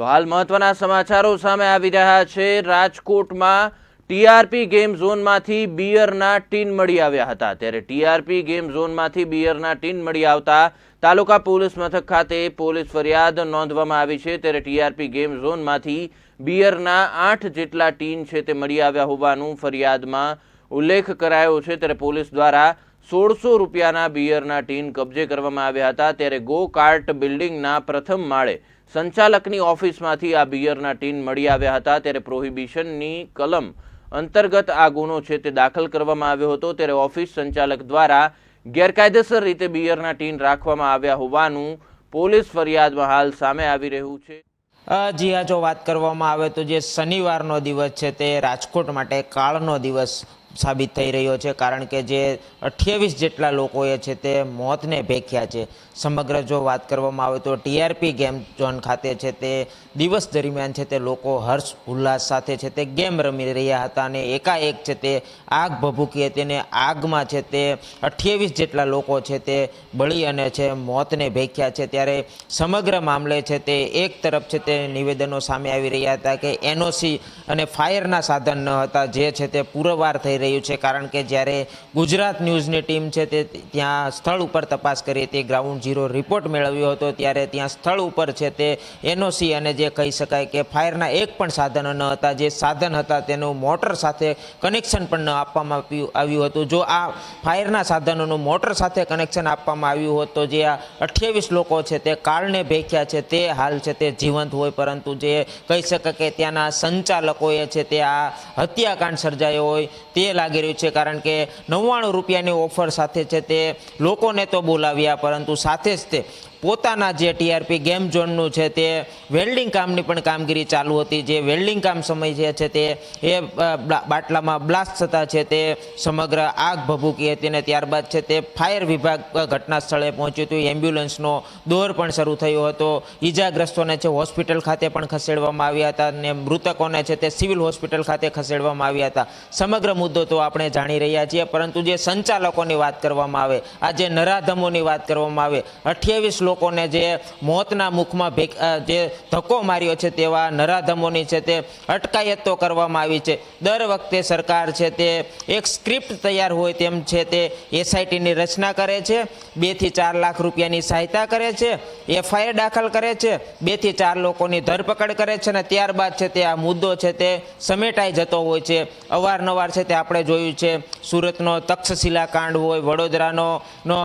તો હાલ મહત્વના સમાચારો સામે આવી રહ્યા છે. રાજકોટમાં ટીઆરપી ગેમ ઝોનમાંથી બિયરના ટીન મળી આવ્યા હતા. ત્યારે ટીઆરપી ગેમ ઝોનમાંથી બિયરના ટીન મળી આવતા તાલુકા પોલીસ મથક ખાતે પોલીસ ફરિયાદ નોંધવામાં આવી છે. ત્યારે ટીઆરપી ગેમ ઝોનમાંથી બિયરના આઠ જેટલા ટીન છે તે મળી આવ્યા હોવાનું ફરિયાદમાં ઉલ્લેખ કરાયો છે. ત્યારે પોલીસ દ્વારા સોળસો રૂપિયાના બિયરના ટીન કબજે કરવામાં આવ્યા હતા. ત્યારે ગો કાર્ટ બિલ્ડિંગના પ્રથમ માળે સંચાલકની ઓફિસમાંથી આ બિયરના ટીન મળી આવ્યા હતા. ત્યારે પ્રોહિબિશનની કલમ અંતર્ગત આ ગુનો છે તે દાખલ કરવામાં આવ્યો હતો. ત્યારે ઓફિસ સંચાલક દ્વારા ગેરકાયદેસર રીતે બિયરના ટીન રાખવામાં આવ્યા હોવાનું પોલીસ ફરિયાદમાં હાલ સામે આવી રહ્યું છે. જી હા જો વાત કરવામાં આવે તો જે શનિવારનો દિવસ છે તે રાજકોટ માટે કાળનો દિવસ સાબિત થઈ રહ્યો છે. કારણ કે જે અઠ્યાવીસ જેટલા લોકોએ છે તે મોતને ભેખ્યા છે. સમગ્ર જો વાત કરવામાં આવે તો ટીઆરપી ગેમ ઝોન ખાતે છે તે દિવસ દરમિયાન છે તે લોકો હર્ષ ઉલ્લાસ સાથે છે તે ગેમ રમી રહ્યા હતા અને એકાએક છે તે આગ ભભૂકી હતી અને આગમાં છે તે અઠ્યાવીસ જેટલા લોકો છે તે બળી અને છે મોતને ભેખ્યા છે ત્યારે સમગ્ર મામલે છે તે એક તરફ છે તે નિવેદનો સામે આવી રહ્યા હતા કે એનઓસી અને ફાયરના સાધન ન હતા જે છે તે પુરવાર થઈ રહ્યું છે કારણ કે જ્યારે ગુજરાત ન્યૂઝની ટીમ છે તે ત્યાં સ્થળ ઉપર તપાસ કરી હતી ગ્રાઉન્ડ ઝીરો રિપોર્ટ મેળવ્યો હતો ત્યારે ત્યાં સ્થળ ઉપર છે તે એનઓસી અને જે કહી શકાય કે ફાયરના એક પણ સાધનો ન હતા, જે સાધન હતા તેનું મોટર સાથે કનેક્શન પણ ન આપવામાં આવ્યું હતું. જો આ ફાયરના સાધનોનું મોટર સાથે કનેક્શન આપવામાં આવ્યું હોત તો જે આ અઠ્યાવીસ લોકો છે તે કાળને ભેખ્યા છે, તે હાલ છે તે જીવંત હોય. પરંતુ જે કહી શકાય કે ત્યાંના સંચાલકોએ છે તે આ હત્યાકાંડ સર્જાયો હોય તે લાગી રહ્યું છે. કારણ કે નવ્વાણું રૂપિયાની ઓફર સાથે છે તે લોકોને તો બોલાવ્યા, પરંતુ સાથે જ તે પોતાના જે ટીઆરપી ગેમ ઝોનનું છે તે વેલ્ડિંગ કામની પણ કામગીરી ચાલુ હતી. જે વેલ્ડિંગ કામ સમય જે છે તે, એ બાટલામાં બ્લાસ્ટ થતા છે તે સમગ્ર આગ ભભૂકી હતી અને ત્યારબાદ છે તે ફાયર વિભાગ ઘટના સ્થળે પહોંચ્યું હતું. એમ્બ્યુલન્સનો દોર પણ શરૂ થયો હતો. ઈજાગ્રસ્તોને છે હોસ્પિટલ ખાતે પણ ખસેડવામાં આવ્યા હતા અને મૃતકોને છે તે સિવિલ હોસ્પિટલ ખાતે ખસેડવામાં આવ્યા હતા. સમગ્ર મુદ્દો તો આપણે જાણી રહ્યા છીએ, પરંતુ જે સંચાલકોની વાત કરવામાં આવે, આ જે નરાધમોની વાત કરવામાં આવે, અઠ્યાવીસ લોકોને જે મોતના મુખમાં જે ધક્કો માર્યો છે તેવા નરાધમોની છે તે અટકાયત કરવામાં આવી છે. દર વખતે સરકાર છે તે એક સ્ક્રિપ્ટ તૈયાર હોય તેમ છે તે એસઆઈટીની રચના કરે છે, બેથી ચાર લાખ રૂપિયાની સહાયતા કરે છે, એફઆઈઆર દાખલ કરે છે, બેથી ચાર લોકોની ધરપકડ કરે છે અને ત્યારબાદ છે તે આ મુદ્દો છે તે સમેટાઈ જતો હોય છે. અવારનવાર છે તે આપણે જોયું છે, સુરતનો તક્ષશિલા કાંડ હોય, વડોદરાનો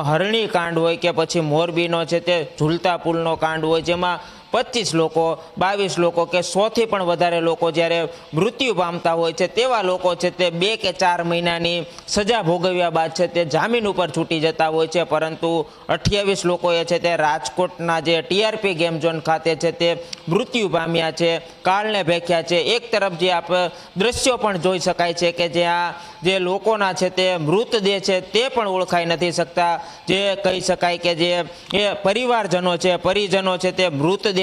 હરણી કાંડ હોય કે પછી મોરબીનો છે તે ઝૂલતા પુલનો કાંડ હોય જેમાં પચીસ લોકો, બાવીસ લોકો કે સોથી પણ વધારે લોકો જ્યારે મૃત્યુ પામતા હોય છે, તેવા લોકો છે તે બે કે ચાર મહિનાની સજા ભોગવ્યા બાદ છે તે જામીન ઉપર છૂટી જતા હોય છે. પરંતુ અઠ્યાવીસ લોકોએ છે તે રાજકોટના જે ટીઆરપી ગેમ ઝોન ખાતે છે તે મૃત્યુ પામ્યા છે કાળને ભેખ્યા છે. એક તરફ જે આપ દ્રશ્યો પણ જોઈ શકાય છે કે જ્યાં જે લોકોના છે તે મૃતદેહ છે તે પણ ઓળખાઈ નથી શકતા. જે કહી શકાય કે જે એ પરિવારજનો છે, પરિજનો છે તે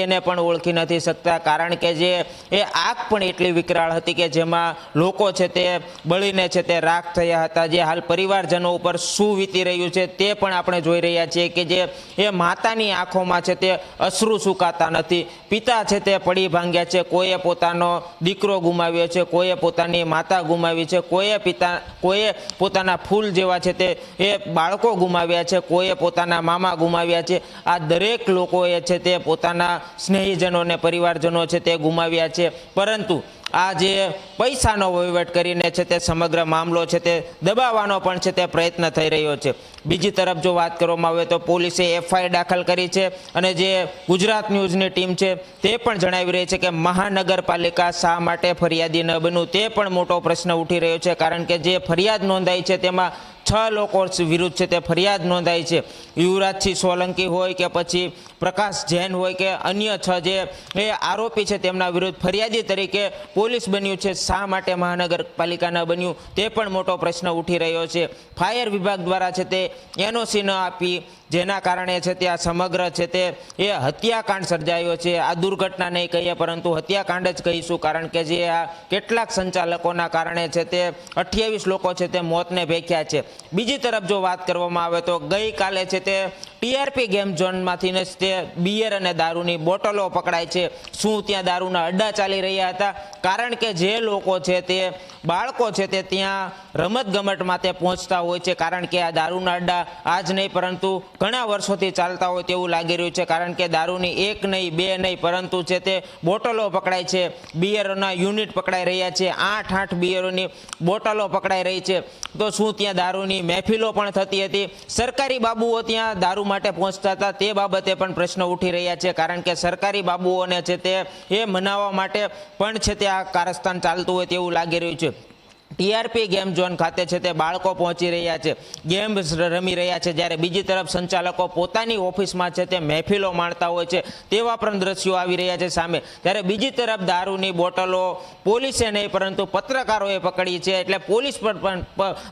મૃતદેહને પણ ઓળખી નથી શકતા. કારણ કે જે, એ આગ પણ એટલી વિકરાળ હતી કે જેમાં લોકો છે તે બળીને છે તે રાખ થયા હતા. જે હાલ પરિવારજનો ઉપર શું વીતી રહ્યું છે તે પણ આપણે જોઈ રહ્યા છીએ કે જે, એ માતાની આંખોમાં છે તે અશ્રુ સુકાતા નથી. પિતા છે તે પડી ભાંગ્યા છે. કોઈએ પોતાનો દીકરો ગુમાવ્યો છે, કોઈએ પોતાની માતા ગુમાવી છે, કોઈએ પિતા, કોઈએ પોતાના ફૂલ જેવા છે તે, એ બાળકો ગુમાવ્યા છે, કોઈએ પોતાના મામા ગુમાવ્યા છે. આ દરેક લોકોએ છે તે પોતાના સ્નેહીજનો અને પરિવારજનો છે તે ગુમાવ્યા છે. પરંતુ આ જે પૈસાનો વહીવટ કરીને છે તે સમગ્ર મામલો છે તે દબાવવાનો પણ છે તે પ્રયત્ન થઈ રહ્યો છે. બીજી તરફ જો વાત કરવામાં આવે તો પોલીસે એફઆઈઆર દાખલ કરી છે અને જે ગુજરાત ન્યૂઝની ટીમ છે તે પણ જણાવી રહી છે કે મહાનગરપાલિકા શા માટે ફરિયાદી ન બનવું તે પણ મોટો પ્રશ્ન ઉઠી રહ્યો છે. કારણ કે જે ફરિયાદ નોંધાઈ છે તેમાં છ લોકો વિરુદ્ધ છે, તે ફરિયાદ નોંધાઈ છે. યુવરાજસિંહ સોલંકી હોય કે પછી પ્રકાશ જૈન હોય કે અન્ય છ જે એ આરોપી છે, તેમના વિરુદ્ધ ફરિયાદી તરીકે પોલીસ બન્યું છે. શા માટે મહાનગરપાલિકા ન બન્યું, તે પણ મોટો પ્રશ્ન ઉઠી રહ્યો છે. ફાયર વિભાગ દ્વારા છે, તે એનઓસી ન આપી જેના કારણે છે તે આ સમગ્ર છે તે, એ હત્યાકાંડ સર્જાયો છે. આ દુર્ઘટના નહીં કહીએ, પરંતુ હત્યાકાંડ જ કહીશું, કારણ કે જે આ કેટલાક સંચાલકોના કારણે છે તે અઠ્યાવીસ લોકો છે તે મોતને ભેખ્યા છે. બીજી તરફ જો વાત કરવામાં આવે તો ગઈકાલે છે તે ટીઆરપી ગેમ ઝોનમાંથી તે બિયર અને દારૂની બોટલો પકડાય છે. શું ત્યાં દારૂના અડ્ડા ચાલી રહ્યા હતા? કારણ કે જે લોકો છે તે બાળકો છે તે ત્યાં રમત ગમતમાં તે પહોંચતા હોય છે. કારણ કે આ દારૂના અડ્ડા આજ નહીં, પરંતુ ઘણા વર્ષોથી ચાલતા હોય તેવું લાગી રહ્યું છે. કારણ કે દારૂની એક નહીં, બે નહીં, પરંતુ છે તે બોટલો પકડાય છે. બિયરોના યુનિટ પકડાઈ રહ્યા છે. આઠ આઠ બિયરોની બોટલો પકડાઈ રહી છે. તો શું ત્યાં દારૂની મહેફિલો પણ થતી હતી? સરકારી બાબુઓ ત્યાં દારૂ માટે પહોંચતા હતા. તે બાબતે પણ પ્રશ્ન ઉઠી રહ્યા છે. કારણ કે સરકારી બાબુઓને છે તે એ મનાવવા માટે પણ છે તે આ કારસ્તાન ચાલતું હોય તેવું લાગી રહ્યું છે. ટીઆરપી ગેમ ઝોન ખાતે છે તે બાળકો પહોંચી રહ્યા છે. ગેમ રમી રહ્યા છે જ્યારે બીજી તરફ સંચાલકો પોતાની ઓફિસમાં છે તે મહેફિલો માણતા હોય છે. તેવા પણ દ્રશ્યો આવી રહ્યા છે સામે. ત્યારે બીજી તરફ દારૂની બોટલો પોલીસે નહીં, પરંતુ પત્રકારોએ પકડી છે એટલે પોલીસ પર પણ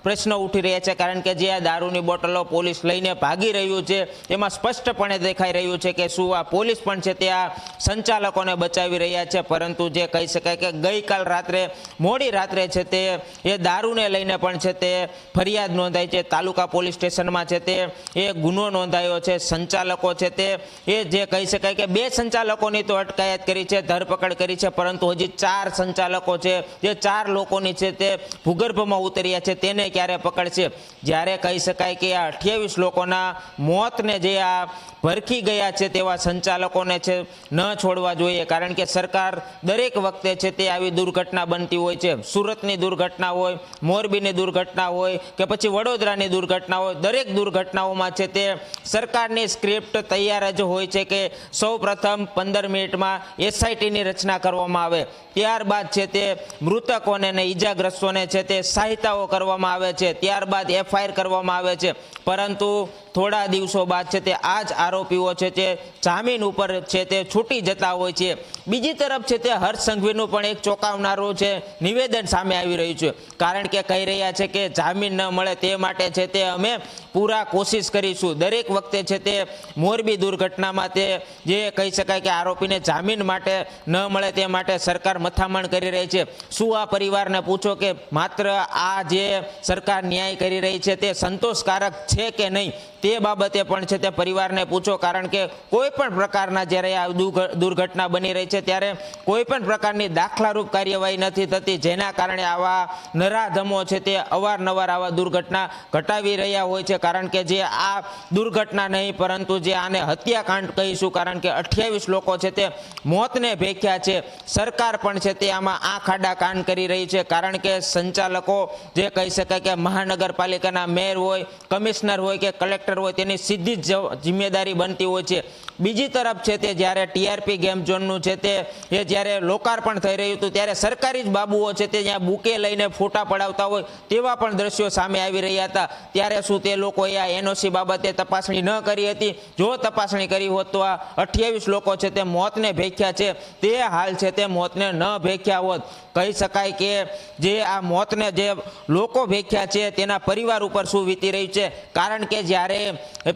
પ્રશ્નો ઉઠી રહ્યા છે. કારણ કે જે આ દારૂની બોટલો પોલીસ લઈને ભાગી રહ્યું છે, એમાં સ્પષ્ટપણે દેખાઈ રહ્યું છે કે શું આ પોલીસ પણ છે તે આ સંચાલકોને બચાવી રહ્યા છે. પરંતુ જે કહી શકાય કે ગઈકાલ રાત્રે, મોડી રાત્રે છે તે એ દારૂને લઈને પણ છે તે ફરિયાદ નોંધાઈ છે. તાલુકા પોલીસ સ્ટેશનમાં છે તે એ ગુનો નોંધાયો છે. સંચાલકો છે તે એ જે કહી શકાય કે બે સંચાલકોની તો અટકાયત કરી છે, ધરપકડ કરી છે, પરંતુ હજી ચાર સંચાલકો છે, જે ચાર લોકોની છે તે ભૂગર્ભમાં ઉતર્યા છે, તેને ક્યારે પકડશે? જ્યારે કહી શકાય કે આ અઠ્યાવીસ લોકોના મોતને જે આ ભરખી ગયા છે તેવા સંચાલકોને છે ન છોડવા જોઈએ, કારણ કે સરકાર દરેક વખતે છે તે આવી દુર્ઘટના બનતી હોય છે. સુરતની દુર્ઘટના હોય, મોરબીની દુર્ઘટના હોય કે પછી વડોદરાની દુર્ઘટના હોય, દરેક દુર્ઘટનાઓમાં છે તે સરકારની સ્ક્રિપ્ટ તૈયાર જ હોય છે કે સૌ પ્રથમ પંદર મિનિટમાં એસઆઈટીની રચના કરવામાં આવે. ત્યારબાદ છે તે મૃતકોને ને ઈજાગ્રસ્તોને છે તે સહાયતાઓ કરવામાં આવે છે. ત્યારબાદ એફઆઈઆર કરવામાં આવે છે. પરંતુ થોડા દિવસો બાદ છે તે આ જ આરોપીઓ છે તે જામીન ઉપર છે તે છૂટી જતા હોય છે. બીજી તરફ છે તે હર્ષ સંઘવીનું પણ એક ચોંકાવનારું છે નિવેદન સામે આવી રહ્યું છે. કારણ કે કહી રહ્યા છે કે જામીન ન મળે તે માટે છે તે અમે પૂરા કોશિશ કરીશું. દરેક વખતે છે તે મોરબી દુર્ઘટનામાં તે જે કહી શકાય કે આરોપીને જામીન માટે ન મળે તે માટે સરકાર મથામણ કરી રહી છે. શું આ પરિવારને પૂછો કે માત્ર આ જે સરકાર ન્યાય કરી રહી છે તે સંતોષકારક છે કે નહીં? તે બાબતે પણ છે તે પરિવારને પૂછો, કારણ કે કોઈ પણ પ્રકારના જ્યારે આ દુર્ઘટના બની રહી છે, ત્યારે કોઈ પણ પ્રકારની દાખલારૂપ કાર્યવાહી નથી થતી, જેના કારણે આવા નરાધમો છે તે અવારનવાર આવા દુર્ઘટના ઘટાવી રહ્યા હોય છે. કારણ કે જે આ દુર્ઘટના નહીં, પરંતુ જે આને હત્યાકાંડ કહીશું, કારણ કે અઠ્યાવીસ લોકો છે તે મોતને ભેખ્યા છે. સરકાર પણ છે તે આમાં આ ખાડા કાન કરી રહી છે. કારણ કે સંચાલકો જે કહી શકાય કે મહાનગરપાલિકાના મેયર હોય, કમિશનર હોય કે કલેક્ટર હોય તેની સીધી જ જિમ્મેદારી બનતી હોય છે. બીજી તરફ છે તે જ્યારે ટીઆરપી ગેમ ઝોનનું છે તે, એ જ્યારે લોકાર્પણ થઈ રહ્યું હતું, ત્યારે સરકારી જ બાબુઓ છે તે ત્યાં બુકે લઈને ફોટા પડાવતા હોય તેવા પણ દ્રશ્યો સામે આવી રહ્યા હતા. ત્યારે શું તે લોકોએ આ એનઓસી બાબતે તપાસણી ન કરી હતી? જો તપાસણી કરી હોત તો આ અઠ્યાવીસ લોકો છે તે મોતને ભેખ્યા છે. તે હાલ છે તે મોતને ન ભેખ્યા હોત. કહી શકાય કે જે આ મોતને જે લોકો ભેખ્યા છે તેના પરિવાર ઉપર શું વીતી રહ્યું છે? કારણ કે જ્યારે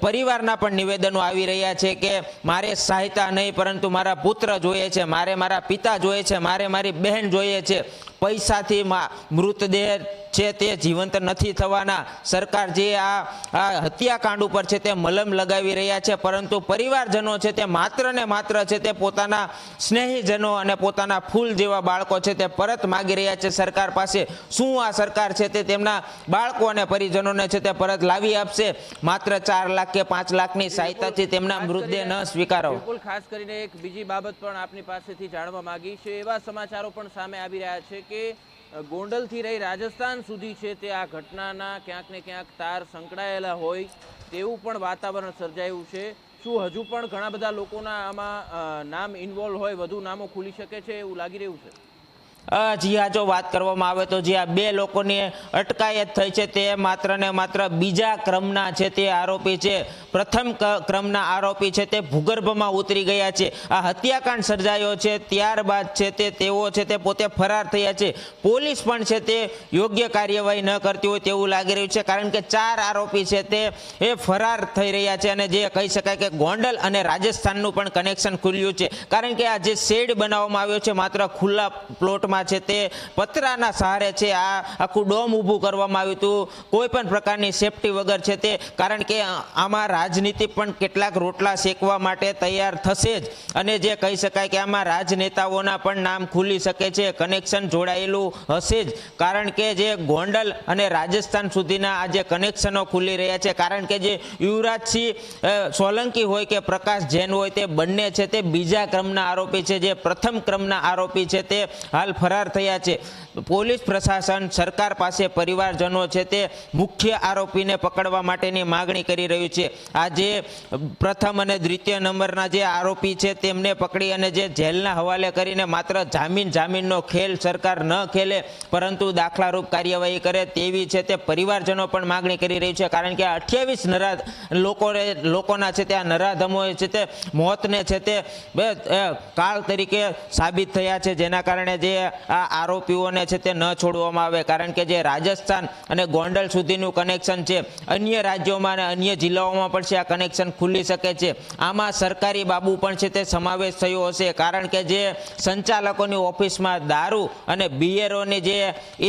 પરિવારના પણ નિવેદનો આવી રહ્યા છે કે મારે સહાયતા નહીં, પરંતુ મારા પુત્ર જોઈએ છે, મારે મારા પિતા જોઈએ છે, મારે મારી બહેન જોઈએ છે. પૈસાથી મૃતદેહ છે તે જીવંત નથી થવાના. સરકાર જે આ આ હત્યાકાંડ ઉપર છે તે મલમ લગાવી રહ્યા છે પરંતુ પરિવારજનો છે તે માત્ર ને માત્ર છે તે પોતાના સ્નેહીજનો અને પોતાના ફૂલ જેવા બાળકો છે તે પરત માગી રહ્યા છે સરકાર પાસે. શું આ સરકાર છે તે તેમના બાળકો અને પરિજનોને છે તે પરત લાવી આપશે? માત્ર ચાર લાખ કે પાંચ લાખની સહાયતાથી તેમના મૃતદેહ ન સ્વીકારો. બિલકુલ. ખાસ કરીને એક બીજી બાબત પણ આપની પાસેથી જાણવા માંગી છે. એવા સમાચારો પણ સામે આવી રહ્યા છે કે ગોંડલથી રહી રાજસ્થાન સુધી છે તે આ ઘટનાના ક્યાંક ને ક્યાંક તાર સંકળાયેલા હોય તેવું પણ વાતાવરણ સર્જાયું છે. શું હજુ પણ ઘણા બધા લોકોના આમાં નામ ઇન્વોલ્વ હોય, વધુ નામો ખુલી શકે છે એવું લાગી રહ્યું છે? જી હા જો વાત કરવામાં આવે તો જે આ બે લોકોની અટકાયત થઈ છે તે માત્ર ને માત્ર બીજા ક્રમના છે તે આરોપી છે. પ્રથમ ક્રમના આરોપી છે તે ભૂગર્ભમાં ઉતરી ગયા છે. આ હત્યાકાંડ સર્જાયો છે, ત્યારબાદ છે તે તેઓ છે તે પોતે ફરાર થયા છે. પોલીસ પણ છે તે યોગ્ય કાર્યવાહી ન કરતી હોય તેવું લાગી રહ્યું છે, કારણ કે ચાર આરોપી છે તે એ ફરાર થઈ રહ્યા છે અને જે કહી શકાય કે ગોંડલ અને રાજસ્થાનનું પણ કનેક્શન ખુલ્યું છે. કારણ કે આ જે શેડ બનાવવામાં આવ્યો છે, માત્ર ખુલ્લા પ્લોટમાં છે તે પતરાના સહારે છે. આ આખું ડોમ ઊભું કરવામાં આવ્યું હતું. કોઈ પણ પ્રકારની સેફટી વગર છે તે. કારણ કે આમાં રાજનીતિ પણ કેટલાક રોટલા શેકવા માટે તૈયાર થશે જ. અને જે કહી શકાય કે આમાં રાજનેતાઓના પણ નામ ખુલી શકે છે. કનેક્શન જોડાયેલું હશે જ. કારણ કે જે ગોંડલ અને રાજસ્થાન સુધીના આ જે કનેક્શનો ખુલી રહ્યા છે. કારણ કે જે યુવરાજસિંહ સોલંકી હોય કે પ્રકાશ જૈન હોય તે બંને છે તે બીજા ક્રમના આરોપી છે. જે પ્રથમ ક્રમના આરોપી છે તે હાલ ફરાર થયા છે. પોલીસ પ્રશાસન સરકાર પાસે પરિવારજનો છે તે મુખ્ય આરોપીને પકડવા માટેની માગણી કરી રહ્યું છે. આ જે પ્રથમ અને દ્વિતીય નંબરના જે આરોપી છે તેમને પકડી અને જે જેલના હવાલે કરીને માત્ર જામીન જામીનનો ખેલ સરકાર ન ખેલે, પરંતુ દાખલારૂપ કાર્યવાહી કરે તેવી છે તે પરિવારજનો પણ માગણી કરી રહ્યું છે. કારણ કે અઠ્યાવીસ નરા લોકો લોકોના છે તે આ નરાધમોએ છે તે મોતને છે તે કાળ તરીકે સાબિત થયા છે. જેના કારણે જે આ આરોપીઓને છે તે ન છોડવામાં આવે. કારણ કે જે રાજસ્થાન અને ગોંડલ સુધીનું કનેક્શન છે, અન્ય રાજ્યોમાં અને અન્ય જિલ્લાઓમાં પણ છે આ કનેક્શન ખુલી શકે છે. આમાં સરકારી બાબુ પણ છે તે સમાવેશ થયો હશે. કારણ કે જે સંચાલકોની ઓફિસમાં દારૂ અને બિયરોની જે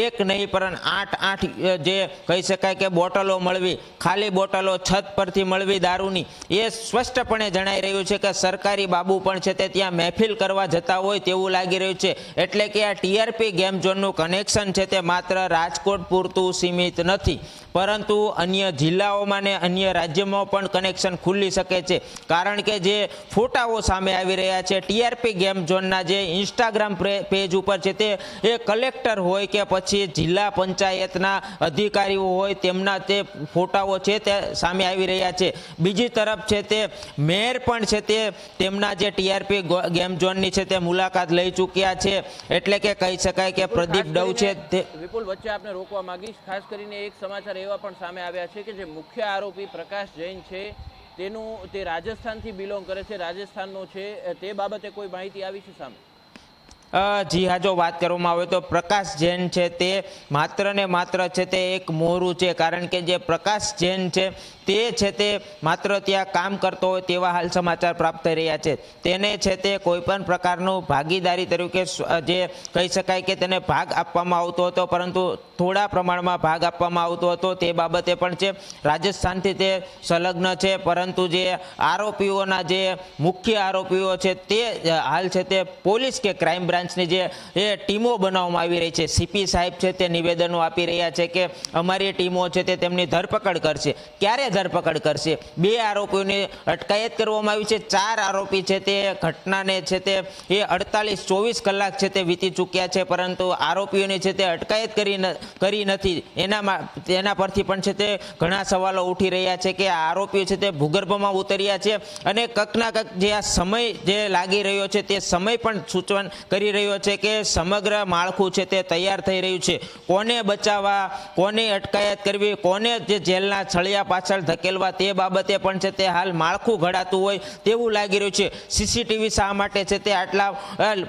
એક નહીં પણ આઠ આઠ જે કહી શકાય કે બોટલો મળવી, ખાલી બોટલો છત પરથી મળવી દારૂની, એ સ્પષ્ટપણે જણાઈ રહ્યું છે કે સરકારી બાબુ પણ છે તે ત્યાં મહેફિલ કરવા જતા હોય તેવું લાગી રહ્યું છે. એટલે કે આ ટીઆરપી ગેમ ઝોનનું કનેક્શન છે તે માત્ર રાજકોટ પૂરતું સીમિત નથી. પરંતુ અન્ય જિલ્લાઓમાં ને અન્ય રાજ્યોમાં પણ કનેક્શન ખુલી શકે છે. કારણ કે જે ફોટાઓ સામે આવી રહ્યા છે, ટીઆરપી ગેમ ઝોનના જે ઇન્સ્ટાગ્રામ પેજ ઉપર છે તે એ કલેક્ટર હોય કે પછી જિલ્લા પંચાયતના અધિકારીઓ હોય તેમના તે ફોટાઓ છે તે સામે આવી રહ્યા છે. બીજી તરફ છે તે મેયર પણ છે તે તેમના જે ટીઆરપી ગેમ ઝોનની છે તે મુલાકાત લઈ ચૂક્યા છે. એટલે કે કહી શકાય કે પ્રદીપ ડવ છે તે વિપુલ વચ્ચે આપને રોકવા માંગીશ. ખાસ કરીને એક સમાચાર એવા પણ સામે આવ્યા છે કે જે મુખ્ય આરોપી પ્રકાશ જૈન છે તેનું તે રાજસ્થાનથી બિલોંગ કરે છે રાજસ્થાનનો છે. તે બાબતે કોઈ માહિતી આવી છે સામે? જી હા જો વાત કરવામાં આવે તો પ્રકાશ જૈન છે તે માત્ર ને માત્ર છે તે એક મોરું છે કારણ કે જે પ્રકાશ જૈન છે તે છે તે માત્ર ત્યાં કામ કરતો હોય તેવા હાલ સમાચાર પ્રાપ્ત થઈ રહ્યા છે. તેને છે તે કોઈપણ પ્રકારનું ભાગીદારી તરીકે જે કહી શકાય કે તેને ભાગ આપવામાં આવતો હતો, પરંતુ થોડા પ્રમાણમાં ભાગ આપવામાં આવતો હતો તે બાબતે પણ છે, રાજસ્થાનથી તે સંલગ્ન છે, પરંતુ જે આરોપીઓના જે મુખ્ય આરોપીઓ છે તે હાલ છે તે પોલીસ કે ક્રાઇમ બ્રાન્ચની જે, એ ટીમો બનાવવામાં આવી રહી છે. સીપી સાહેબ છે તે નિવેદનો આપી રહ્યા છે કે અમારી ટીમો છે તે તેમની ધરપકડ કરશે. ક્યારે ધરપકડ કરશે. બે આરોપીઓની અટકાયત કરવામાં આવી છે. ચાર આરોપી છે તે, ઘટનાને છે તે, એ અડતાલીસ ચોવીસ કલાક છે તે વીતી ચૂક્યા છે, પરંતુ આરોપીઓની છે તે અટકાયત કરી કરી નથી. એના મા- તેના પરથી પણ છે તે ઘણા સવાલો ઉઠી રહ્યા છે કે આ આરોપીઓ છે તે ભૂગર્ભમાં ઉતર્યા છે અને કકના કક જે આ સમય જે લાગી રહ્યો છે તે સમય પણ સૂચવન કરી રહ્યો છે કે સમગ્ર માળખું છે તે તૈયાર થઈ રહ્યું છે. કોને બચાવવા, કોને અટકાયત કરવી, કોને જે જેલના છળિયા પાછળ ધકેલવા તે બાબતે પણ છે તે હાલ માળખું ઘડાતું હોય તેવું લાગી રહ્યું છે. સીસીટીવી શા માટે છે તે આટલા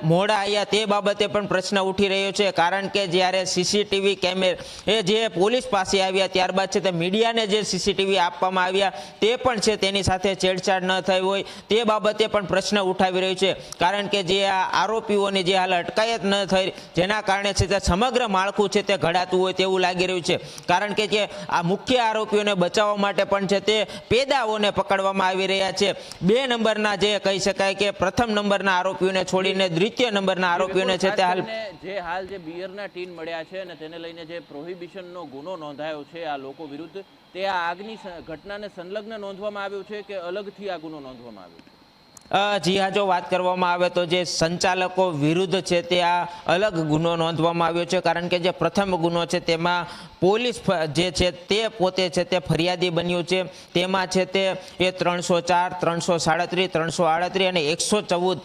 મોડા આવ્યા તે બાબતે પણ પ્રશ્ન ઉઠી રહ્યો છે. કારણ કે જ્યારે સીસીટીવી કેમેર એ જે પોલીસ પાસે આવ્યા ત્યારબાદ છે તે મીડિયાને જે સીસીટીવી આપવામાં આવ્યા તે પણ છે તેની સાથે છેડછાડ ન થઈ હોય તે બાબતે પણ પ્રશ્ન ઉઠાવી રહ્યો છે. કારણ કે જે આ આરોપીઓની જે હાલ અટકાયત ન થઈ જેના કારણે છે તે સમગ્ર માળખું છે તે ઘડાતું હોય તેવું લાગી રહ્યું છે. કારણ કે જે આ મુખ્ય આરોપીઓને બચાવવા માટે પણ છે તે પેદાઓને પકડવામાં આવી રહ્યા છે. બે નંબરના જે કહી શકાય કે પ્રથમ નંબરના આરોપીઓને છોડીને દ્વિતીય નંબરના આરોપીઓને છે તે હાલ જે હાલ જે બિયરના ટીન મળ્યા છે અને તેને લઈને જે પ્રોહિબિશનનો ગુનો નોંધાયો છે આ લોકો વિરુદ્ધ તે આ આગની ઘટનાને સંલગ્ન નોંધવામાં આવ્યો છે કે અલગથી આ ગુનો નોંધવામાં આવ્યો છે? જી હા જો વાત કરવામાં આવે તો જે સંચાલકો વિરુદ્ધ છે તે આ અલગ ગુનો નોંધવામાં આવ્યો છે. કારણ કે જે પ્રથમ ગુનો છે તેમાં પોલીસ જે છે તે પોતે છે તે ફરિયાદી બન્યું છે. તેમાં છે તે એ ત્રણસો ચાર, ત્રણસો સાડત્રીસ, ત્રણસો આડત્રીસ અને એકસો ચૌદ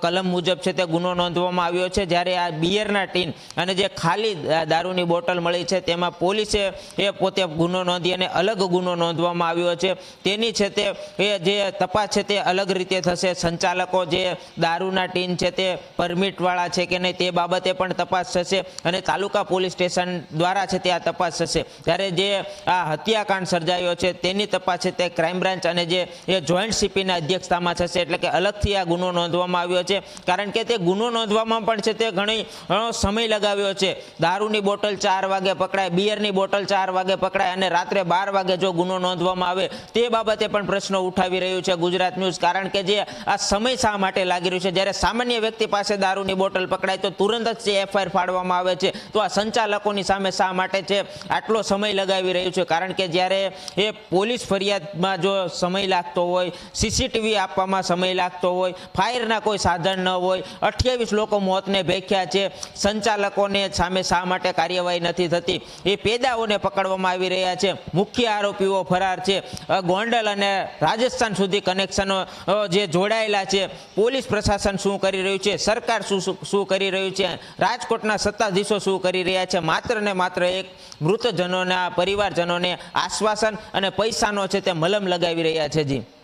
કલમ મુજબ છે તે ગુનો નોંધવામાં આવ્યો છે. જ્યારે આ બિયરના ટીન અને જે ખાલી દારૂની બોટલ મળી છે તેમાં પોલીસે એ પોતે ગુનો નોંધી અને અલગ ગુનો નોંધવામાં આવ્યો છે. તેની છે તે એ જે તપાસ છે તે અલગ રીતે થશે. સંચાલકો જે દારૂના ટીન છે તે પરમિટવાળા છે કે નહીં તે બાબતે પણ તપાસ થશે અને તાલુકા પોલીસ સ્ટેશન દ્વારા છે તે આ તપાસ થશે. ત્યારે જે આ હત્યાકાંડ સર્જાયો છે, તેની તપાસ છે, તે ક્રાઇમ બ્રાન્ચ અને જે એ જોઈન્ટ સીપીના અધ્યક્ષતામાં થશે. એટલે કે અલગથી આ ગુનો નોંધવામાં આવ્યો છે. કારણ કે તે ગુનો નોંધવામાં પણ છે, તે ઘણી સમય લગાવ્યો છે. દારૂની બોટલ ચાર વાગે પકડાય બિયરની બોટલ ચાર વાગે પકડાય અને રાત્રે બાર વાગે જો ગુનો નોંધવામાં આવે, તે બાબતે પણ પ્રશ્નો ઉઠાવી રહ્યું છે ગુજરાત ન્યૂઝ. કારણ કે જે આ સમય શા માટે લાગી રહ્યું છે? જ્યારે સામાન્ય વ્યક્તિ પાસે દારૂની બોટલ પકડાય, તો તુરંત જે એફઆઈઆર ફાડવામાં આવે છે. તો આ સંચાલકોની સામે શા માટે છે? આટલો સમય લગાવી રહ્યું છે. કારણ કે જ્યારે એ પોલીસ ફરિયાદમાં જો સમય લાગતો હોય સીસીટીવી આપવામાં સમય લાગતો હોય, ફાયરના કોઈ સાધન ન હોય, અઠ્યાવીસ લોકો મોતને ભેખ્યા છે, સંચાલકોને સામે શા માટે કાર્યવાહી નથી થતી, એ પેદાઓને પકડવામાં આવી રહ્યા છે. મુખ્ય આરોપીઓ ફરાર છે. ગોંડલ અને રાજસ્થાન સુધી કનેક્શનો જે જોડાયેલા છે, પોલીસ પ્રશાસન શું કરી રહ્યું છે, સરકાર શું, શું- કરી રહ્યું છે, રાજકોટના સત્તાધીશો શું કરી રહ્યા છે, માત્ર ને માત્ર એક મૃતજનોના પરિવારજનોને આશ્વાસન અને પૈસાનો છે તે મલમ લગાવી રહ્યા છે જી.